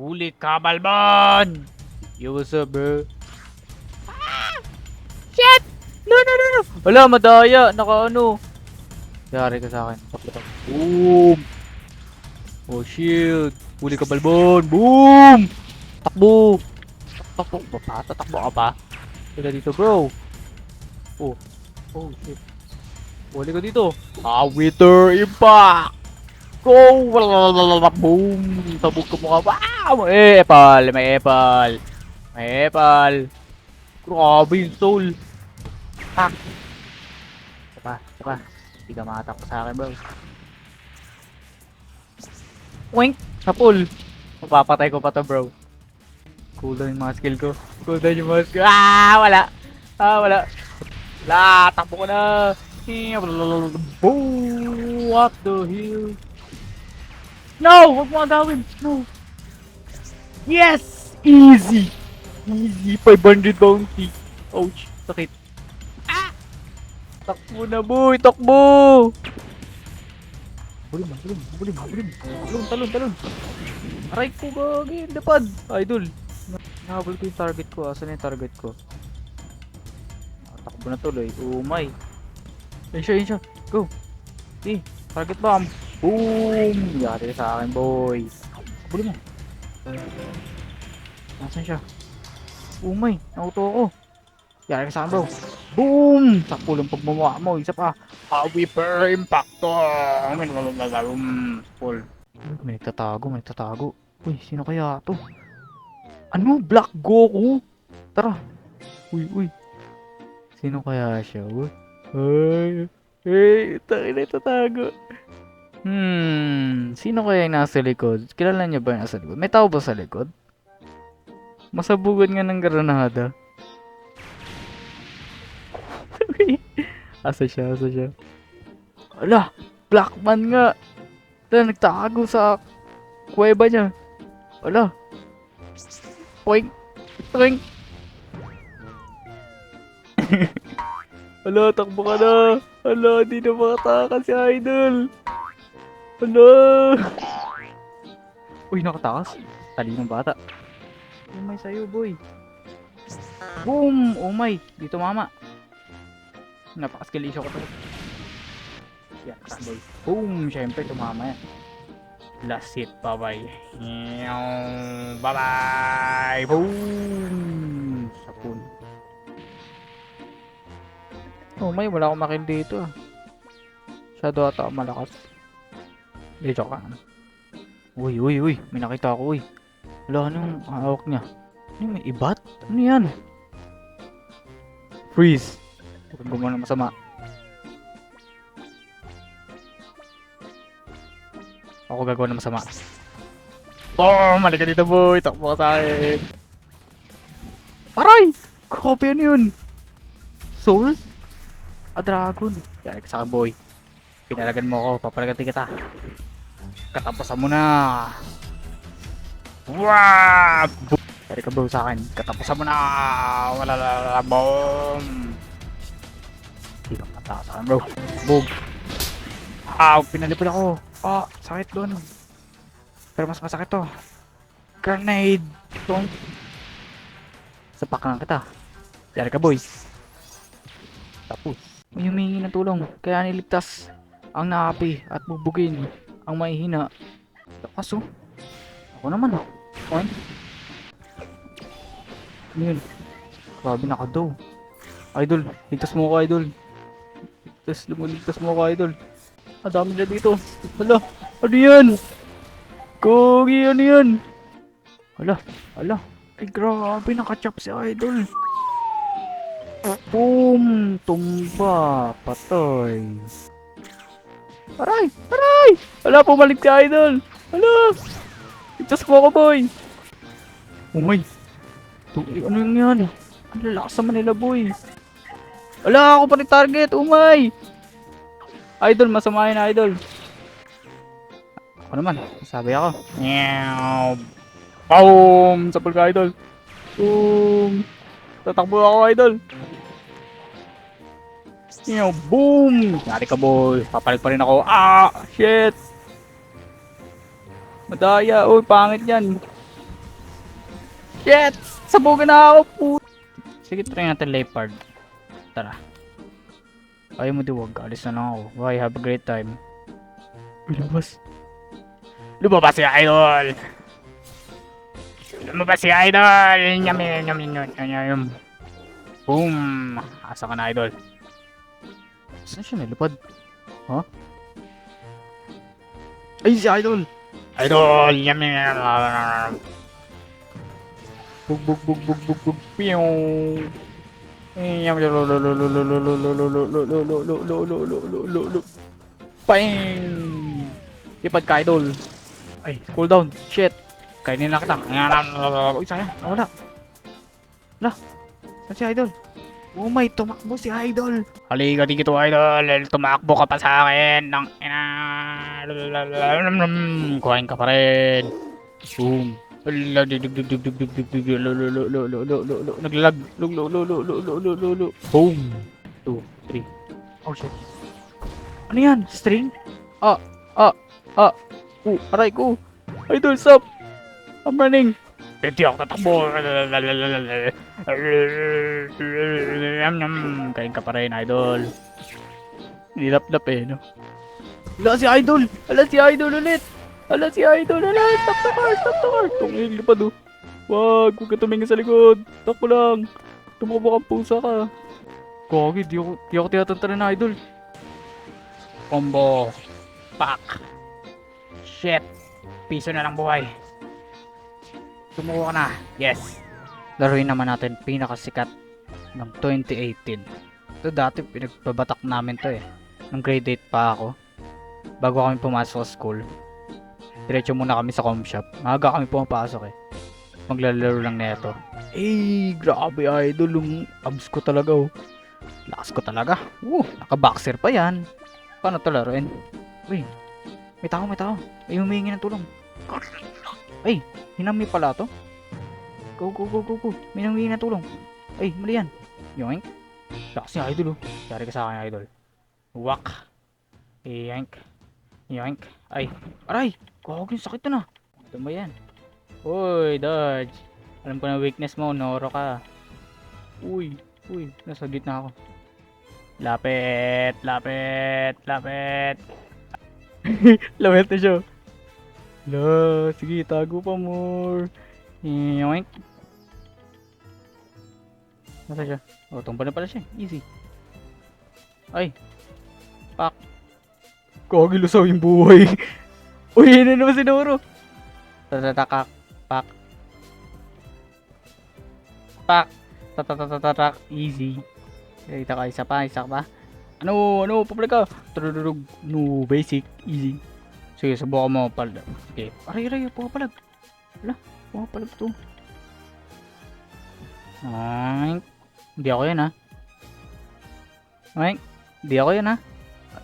Huli ka, Balbon! Yo, what's up, bro? Shit! No, no, no, no! Wala, madaya. Naka ano. Yari ka sa akin. Boom! Oh, shield. Huli ka, Balbon. Boom! Takbo! Takbo ba pa? Tatakbo ka pa? Sila dito, bro. Oh. Oh, shit. Huli ka dito. Ah, Wither Impact! Go! Boom! Sabog ka mukha. Wow! Eh, Apple! May Apple! May Apple! Grabe yung soul! Tak! Isa pa, pa. Hindi ka makatakbo sa akin, bro. Wink! Sapul! Mapapatay ko pa to, bro. Cooldown yung mga skill ko. Cooldown yung mga skill. Ah! Wala! Ah, wala. La! Takbo ko na! Boom! What the hell? No! Huwag mo agawin! No! Yes! Easy! Easy! 500 bounty! Ouch! Sakit! Ah! Takbo na boy! Takbo! Bulim, bulim, bulim, bulim. Talon, talon, talon. Aray ko gagi, lapad. Idol. Nahabol ko yung target ko. Asan yung target ko? Takbo na tuloy. Umay. Yun siya, yun siya. Go. Eh, target bomb. Boom! Yari sa akin, boy. Habulin mo. Nasaan siya? Umay, nauto ako. Yari sa akin, bro. Boom! Sakpo lang pagmamukha mo. Isa pa. Hawi per impacto. Full. May nagtatago, may nagtatago. Uy, sino kaya to? Ano? Black Goku? Tara. Uy, uy. Sino kaya siya? Uy. Ay, ay, tayo na itatago. Hmm, sino kaya yung nasa likod? Kilala niyo ba yung nasa likod? May tao ba sa likod? Masabugan nga ng granada. asa siya, asa siya. Ala, Blackman nga. Ala, nagtago sa kuweba niya. Ala. Poink. Poink. Ala, takbo ka na. Ala, di na makatakas si Idol. Ala. Uy, nakatakas. Talinong bata. Umay sa'yo, boy. Boom! Umay. Dito, mama. Napakaskilisyo ko to. Yan, boy. Boom! Siyempre, tumama yan. Last hit, bye-bye. Bye-bye! Boom! Sa pool. Oh, may wala akong makill dito ah. Shadow ata ako malakas. Joke lang. Uy, uy, uy. May nakita ako, uy. Wala, anong hawak niya? Ano may ibat? Ano yan? Freeze. Huwag gumawa ng masama. Ako gagawa ng masama. Boom! Malika dito, boy. Takbo ka sa akin. Aray! Copy ano yun? Soul? A dragon. Yan, sa akin, boy. Pinalagan mo ako. Papalagatin kita. Katapusan mo na. Wow! Dari ka bro sa akin. Katapusan mo na. Wala la la la. Boom! Hindi ka akin, bro. Boom! Ah, pinalipod ako. Ah, sakit doon. Pero mas masakit to. Grenade! Don't. Sapak lang kita. Dari ka, boy. Tapos. May humingi ng tulong. Kaya niligtas ang naapi at bubugin ang mahihina. Lakas oh. Ako naman oh. Point. Ano yun? Grabe nakadaw. Idol, ligtas mo ako idol. Ligtas, lumuligtas mo ako idol. Ang dami na dito. Hala, ano yan? Kogi, ano yan? Hala, hala. Ay grabe, nakachop si idol. Boom! Tumba! Patay! Aray! Aray! Wala, pumalik si Idol! Hala! Ligtas mo ako, boy! Tu- ano yung yan? Ang lalakas naman nila, boy! Wala, ako pa rin target! My! Idol, masama yun, Idol! Ako naman, sabi ako. Meow! Boom! Sapul ka, Idol! Boom! Tatakbo ako, Idol! Meow! Boom! Yari ka, boy! Papalit pa rin ako. Ah! Shit! Madaya! Uy, pangit yan! Shit! Sabugan na ako po! Sige, try natin leopard. Tara. Ayaw mo diwag. Alis na lang ako. Bye, have a great time. Lumabas. Lumabas si Idol! Lumabas si Idol! Yum, yum, yum, yum, yum. Boom! Asa ka na, Idol? Saan siya nalipad? Ha? Ay, si Idol! Idol! Yum, yum, yum, yum. Bug, bug, bug, bug, bug, bug, pew! Yum, lo, lo, lo, lo, lo, lo, lo, lo, lo, lo, lo, lo, lo, lo, lo, lo, lo, lo, lo. Bang! Lipad ka, Idol! Ay, cool down. Shit! Kainin na kita. Uy, sayang. Nawala. Lah. Saan si Idol? Oh my, tumakbo si Idol. Halika dito, Idol. Tumakbo ka pa sa akin. Nang ina. Kuhain ka pa rin. Zoom. Naglag. Boom. 2, 3. Oh shit. Ano yan? String? Ah, ah, ah. Oh, aray ko. Idol, stop. I'm running. Hindi ako tatakbo. Kain ka pa rin, idol. Nilap-lap eh, no? Wala si idol! Wala si idol ulit! Wala si idol! Wala! Stop the car! Stop the car! Tungin lipad oh. Wag! Huwag ka tumingin sa likod! Takbo lang! Tumakbo kang pusa ka. Gogi, di ako, di ako tinatantaran na idol. Combo. Pak. Shit. Piso na lang buhay. Tumuko ka na. Yes. Laruin naman natin pinakasikat ng 2018. Ito dati pinagbabatak namin to eh. Nung grade 8 pa ako. Bago kami pumasok sa school. Diretso muna kami sa com shop. Maaga kami pumapasok eh. Maglalaro lang neto. Eh, grabe idol. Yung abs ko talaga oh. Lakas ko talaga. Uh, naka-boxer pa yan. Paano to laruin? Uy, may tao, may tao. Ay, humingi ng tulong. Ay, hinami pala to. Go, go, go, go, go. May nangingi na tulong. Ay, mali yan. Yoink. Lakas niya, idol oh. Yari ka sa akin, idol. Wak. Yoink. Yoink. Ay. Aray! Gawag sakit na. Ito ba yan? Uy, dodge. Alam ko na weakness mo, Noro ka. Uy, uy. Nasa gitna ako. Lapit, lapit, lapit. Lapit na siya. La, sige, tago pa more. Yoink. Nasa siya? Oh, tumba na pala siya. Easy. Ay. Pak. Kagi lusaw yung buhay. Uy, na naman si Noro. Tatatakak. Pak. Pak. Tatatatatak. Easy. Kita ka isa pa, isa pa. Ano, ano, papalag ka. Tururug. No, basic. Easy. Sige, subukan mo pala. Okay. Aray, aray, pumapalag. Wala, pumapalag to. Ay, hindi ako yan ha. Ay, hindi ako yan ha.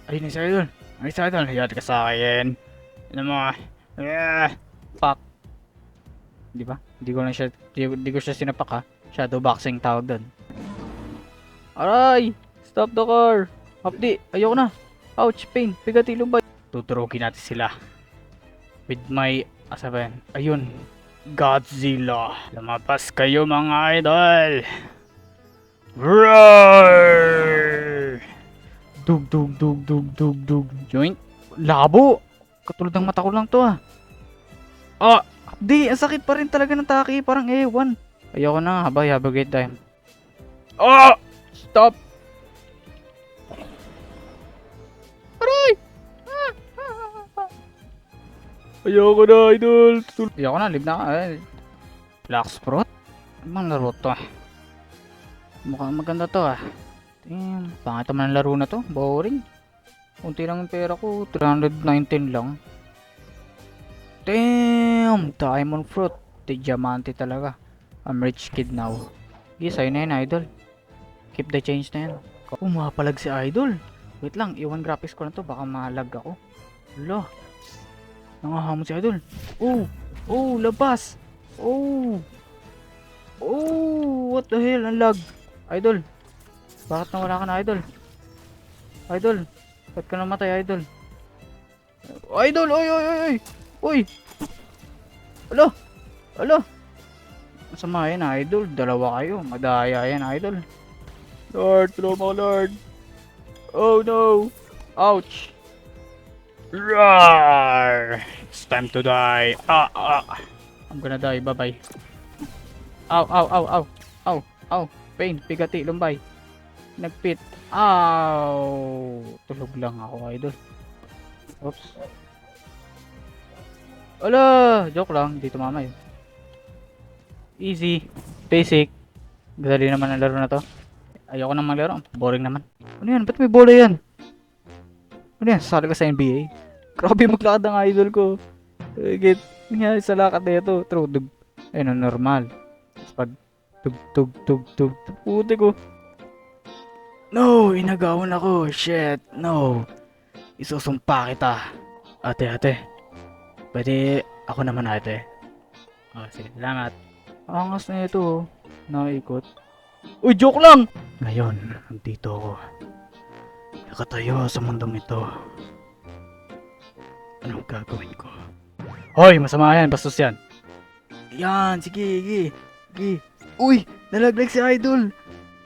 Ay, nasa idol. Ay, sa idol. Hayat ka sa akin. Ano mo? Yeah. Fuck. Di ba? Hindi ko lang siya, di, di ko siya sinapak ha. Shadow boxing tawag doon. Aray! Stop the car! Hapdi! Ayoko na! Ouch! Pain! Pigatilo ba? Tuturugin natin sila. With my... Asa ba yan? Ayun. Godzilla. Lumabas kayo mga idol. Roar! Dug dug dug dug dug dug. Joint. Labo! Katulad ng mata ko lang to ah. Ah! Di! Ang sakit pa rin talaga ng taki. Parang ewan. Ayoko na. Habay, have a great time. Oh! Stop! Ayoko na, idol. Tul- Ayoko na, live na ka. Ay. Black Sprot? Ano bang laro to? ah? Mukhang maganda to ah. Damn, pangit naman ang laro na to. Boring. Unti lang yung pera ko. 319 lang. Damn! Diamond fruit. The diamante talaga. I'm rich kid now. Yes, ayun na yun, idol. Keep the change na yan. Umapalag si idol. Wait lang, iwan graphics ko na to. Baka malag ako. Hala. Nangahamon si idol. Oh! Oh! Labas! Oh! Oh! What the hell? Ang lag. Idol. Bakit nawala ka na, idol? Idol. Ba't ka namatay, idol? Idol! Oy! Oy! Oy! Oy! Alo! Alo! Masama yan, idol. Dalawa kayo. Madaya yan, idol. Lord, tulungan mo, Lord. Oh no. Ouch. Roar! It's time to die. Ah, ah. I'm gonna die. Bye-bye. Ow, ow, ow, ow. Ow, ow. Pain, pigati, lumbay. Nagpit. Ow. Tulog lang ako, idol. Oops. Ala, joke lang. Dito mama yun. Easy. Basic. Dali naman ang laro na to. Ayoko nang maglaro. Boring naman. Ano yan? Ba't may bola yan? Ano yan? Sasali ka sa NBA? Grabe maglakad ang idol ko. Eh, Get. Nangyari sa lakad na ito. True. Dug. Ayun, normal. Tapos pag tug tug tug tug. Puti ko. No! Inagawan ako. Shit. No. Isusumpa kita. Ate, ate. Pwede ako naman ate. Oh, sige. Salamat. Angas na ito. oh. Naikot. Uy, joke lang! Ngayon, nandito ako. Nakatayo sa mundong ito. Anong gagawin ko? Hoy, masama yan. Bastos yan. Yan, sige, sige. Sige. Uy, nalaglag si Idol.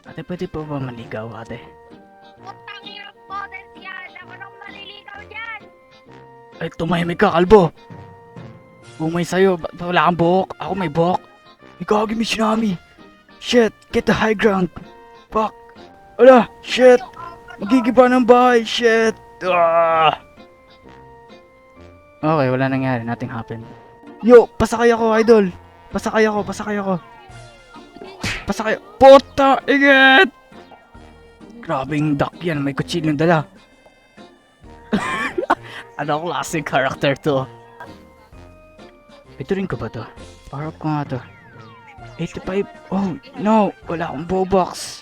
Ate, pwede pa ba manigaw, ate? Putang hirap models yan! Ako nang maliligaw dyan! Ay, tumahimik ka, kalbo. Umay sa'yo, ba't wala kang buhok? Ako may buhok. Ikaw, give me tsunami. Shit, get the high ground. Fuck. Ala, shit. Magigiba ng bahay, shit. Ah. Okay, wala nangyari. Nothing happened. Yo, pasakay ako, idol. Pasakay ako, pasakay ako. Pasakay. Puta, ingat! Grabing duck yan. May kutsilyo dala. ano klaseng character to? Ito rin ko ba to? Parang ko nga to. 85. Oh, no. Wala akong bobox. Pre,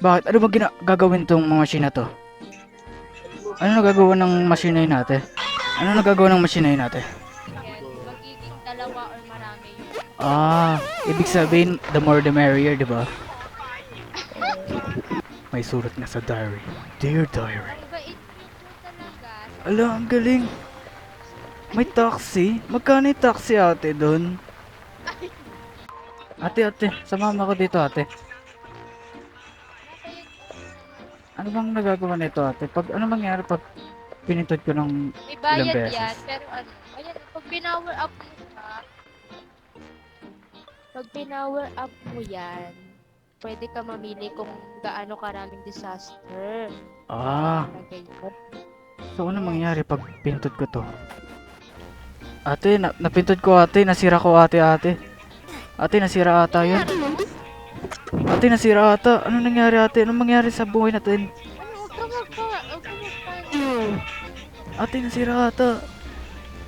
Bakit? Ano ba gina- gagawin tong mga machine na to? Ano nagagawa ng machine na yun natin? Ano nagagawa ng machine na yun natin? Yan, magiging dalawa or marami yun. Ah, ibig sabihin, the more the merrier, di ba? May sulat na sa diary. Dear diary. Ang bait nito talaga. Ala, ang galing. May taxi? Magkano yung taxi ate doon? Ate, ate, samama ko dito ate. Ano bang nagagawa nito ate? Pag ano mangyari pag pinindot ko ng... May bayad Ilang beses? yan, pero ano, ayan, pag pinower up mo siya, pag pinower up mo yan, pwede ka mamili kung gaano karaming disaster. Ah, so ano mangyari pag pinindot ko to? Ate, na napindot ko ate, nasira ko ate ate. Ate, nasira ata yun. Ate, nasira ata. Ano nangyari ate? Ano mangyari sa buhay natin? Ate, nasira ata.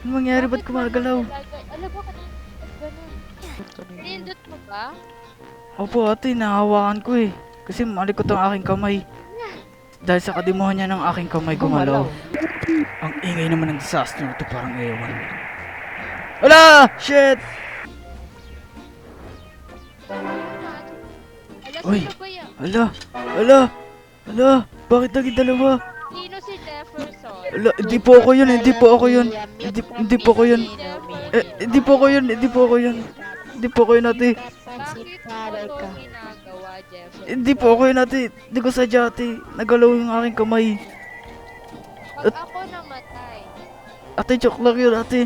Ano mangyari? Ba't gumagalaw? Alam mo. Nindot mo ba? Opo ate, nahawakan ko eh. Kasi malikot ang aking kamay. Dahil sa kadimuhan niya ng aking kamay gumalaw. Ang ingay naman ng disaster na ito parang ewan. Wala! Shit! Uy. Ala! Ala! Ala! Bakit naging dalawa? Sino si Jefferson? Ala, hindi po ako yun, hindi po ako yun. Hindi, hindi po ako yun. Eh, hindi po ako yun, hindi po ako yun. Hindi po ako yun ate. Bakit mo ito ginagawa, Jefferson? Hindi po ako yun ate. Hindi ko sadya ate. Nagalaw yung aking kamay. Pag ako namatay, Ate, joke lang yun ate.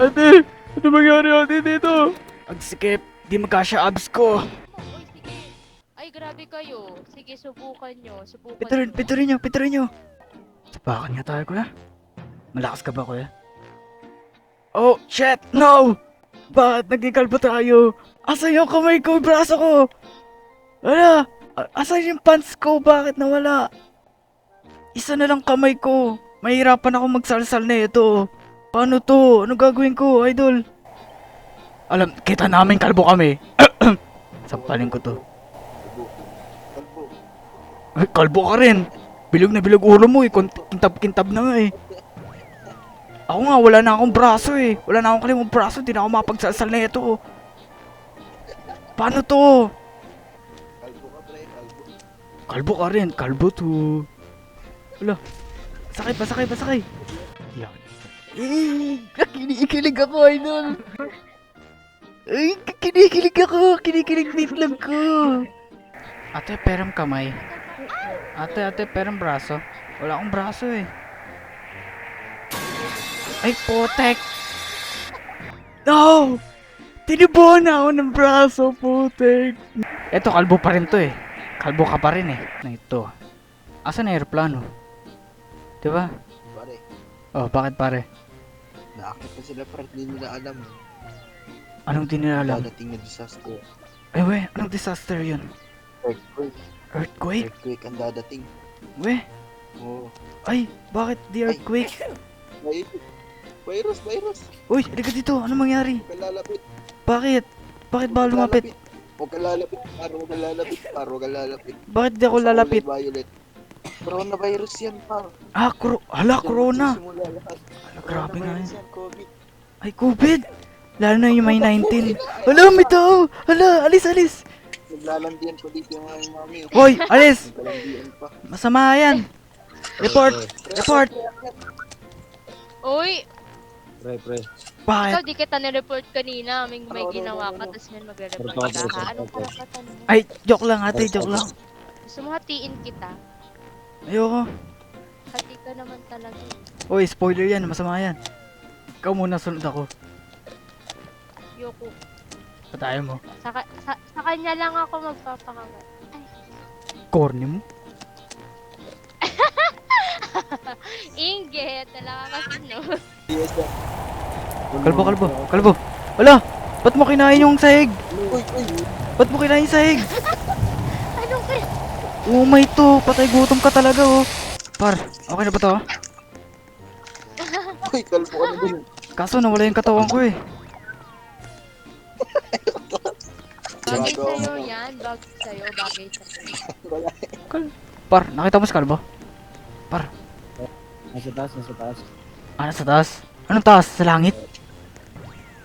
Ate! Ano mangyari ate dito? Ang sikip. Di magkasya abs ko. Ay, grabe kayo. Sige, subukan nyo. Subukan Piturin, nyo. piturin nyo, piturin nyo. Sapakan nga tayo, kuya. Malakas ka ba, kuya? Oh, shit! No! Bakit naging kalbo tayo? Asan yung kamay ko, yung braso ko? Wala! A- Asan yung pants ko? Bakit nawala? Isa na lang kamay ko. Mahirapan ako magsalsal na ito. Paano to? Ano gagawin ko, idol? Alam, kita namin kalbo kami. Sampalin ko to. Ay, kalbo ka rin. Bilog na bilog ulo mo eh. Kintab-kintab na nga eh. Ako nga, wala na akong braso eh. Wala na akong kalimang braso. Di na ako mapagsalsal na ito. Paano to? Kalbo ka rin. Kalbo to. Wala. Pasakay, pasakay, pasakay. Yan. Eh, kinikilig ako, idol. Ay, kinikilig ako. Kinikilig na itlog ko. Ate, perang kamay. Ate, ate, perang braso. Wala akong braso eh. Ay, potek! No! Tinibuhan na ako ng braso, putek. Eto, kalbo pa rin to eh. Kalbo ka pa rin eh. Na ito. Asan na aeroplano? Diba? Pare, Oh, bakit pare? naakit na sila pero hindi nila alam. Anong di nila alam? Dadating na disaster. Ay, we, anong disaster yun? Earthquake. Earthquake? Earthquake ang dadating. We, Oo. ay, bakit di earthquake? May virus, virus. Uy, halika dito, ano mangyari? Huwag lalapit. Bakit? Bakit ba lumapit? Huwag ka lalapit. Paro, huwag ka lalapit. Paro, huwag ka lalapit. Bakit di ako lalapit? Kulay Violet. Coronavirus yan, par. Ah, kuro hala, corona. Hala, grabe yun. yan, COVID. Ay, COVID! Lalo na yung may 19. Hala, may tao! Hala, alis, alis! Naglalandian pa dito yung aming mami. Hoy, alis! Pa. Masama yan! Report! Report! Uy, Pre, pre. Bakit? ikaw di kita nireport kanina. May, may Ano, ano, ginawa ano, ka, tapos may magre-report ka. ano, Anong ano? karapatan mo? Ay, joke lang ate, joke lang. Gusto mo hatiin kita? Ayoko. Hati ka naman talaga. eh. Uy, spoiler yan, masama yan. Ikaw muna sunod ako. Yoko. Patayo mo. Sa, ka- sa, sa kanya lang ako magpapakagat. Ay, Corny mo. inggit. Talaga kasi no. Kalbo, kalbo, kalbo. Wala! Ba't mo kinain yung sahig? Uy, uy. Ba't mo kinain yung sahig? Anong kaya? Oh my to, patay gutom ka talaga oh. Par, okay na ba to? Uy, kalbo ka na dun. Kaso nawala yung katawan ko eh. Bagay Gago. sa'yo yan. Bagay sa'yo. Bagay sa'yo. Wala. Par, nakita mo si Kalbo? Par, Nasa taas, nasa taas. ano sa taas? Anong taas? Sa langit?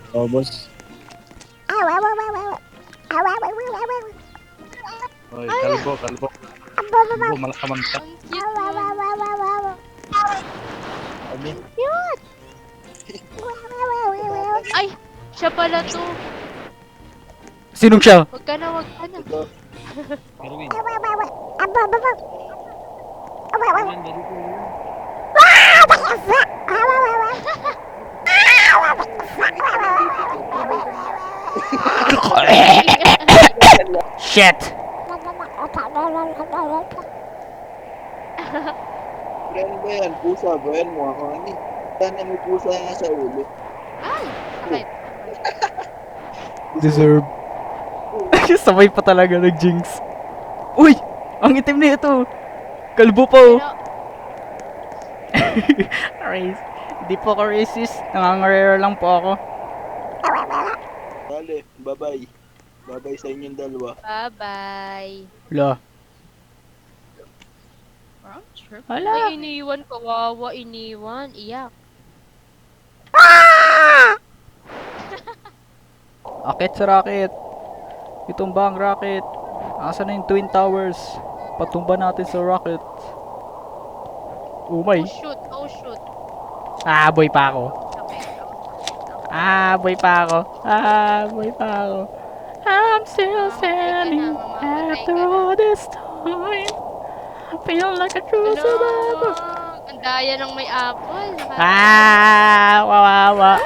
Oh, boss. Oy, kalbo, kalbo. Kalbo, malakamang ka. Ang cute nun. Ay, siya pala to. Sinong siya? Huwag ka na, huwag ka na. Ito. Erwin. Shit! Friend ba yan? Pusa ba yan? Mukha ka ni. Sana may pusa nga sa ulo. Ay, sakit. Deserve. Sabay pa talaga nag-jinx. Uy! Ang itim na ito! Kalbo pa oh! Race. Hindi po ako racist. Nangangarera lang po ako. Dale, bye-bye. Bye-bye sa inyong dalawa. bye-bye. Wala. Wala. Ay, iniwan. Kawawa, iniwan. Iyak. Akit sa rocket. Itumba ang rocket. Asa na yung Twin Towers? Patumba natin sa rocket. Umay. Oh, shoot. Oh, shoot. Ah, boy pa ako. Ah, boy pa ako. Ah, boy pa ako. I'm still standing after all this time. I feel like a true survivor. Ang daya ng may apple. Ah, wawawa.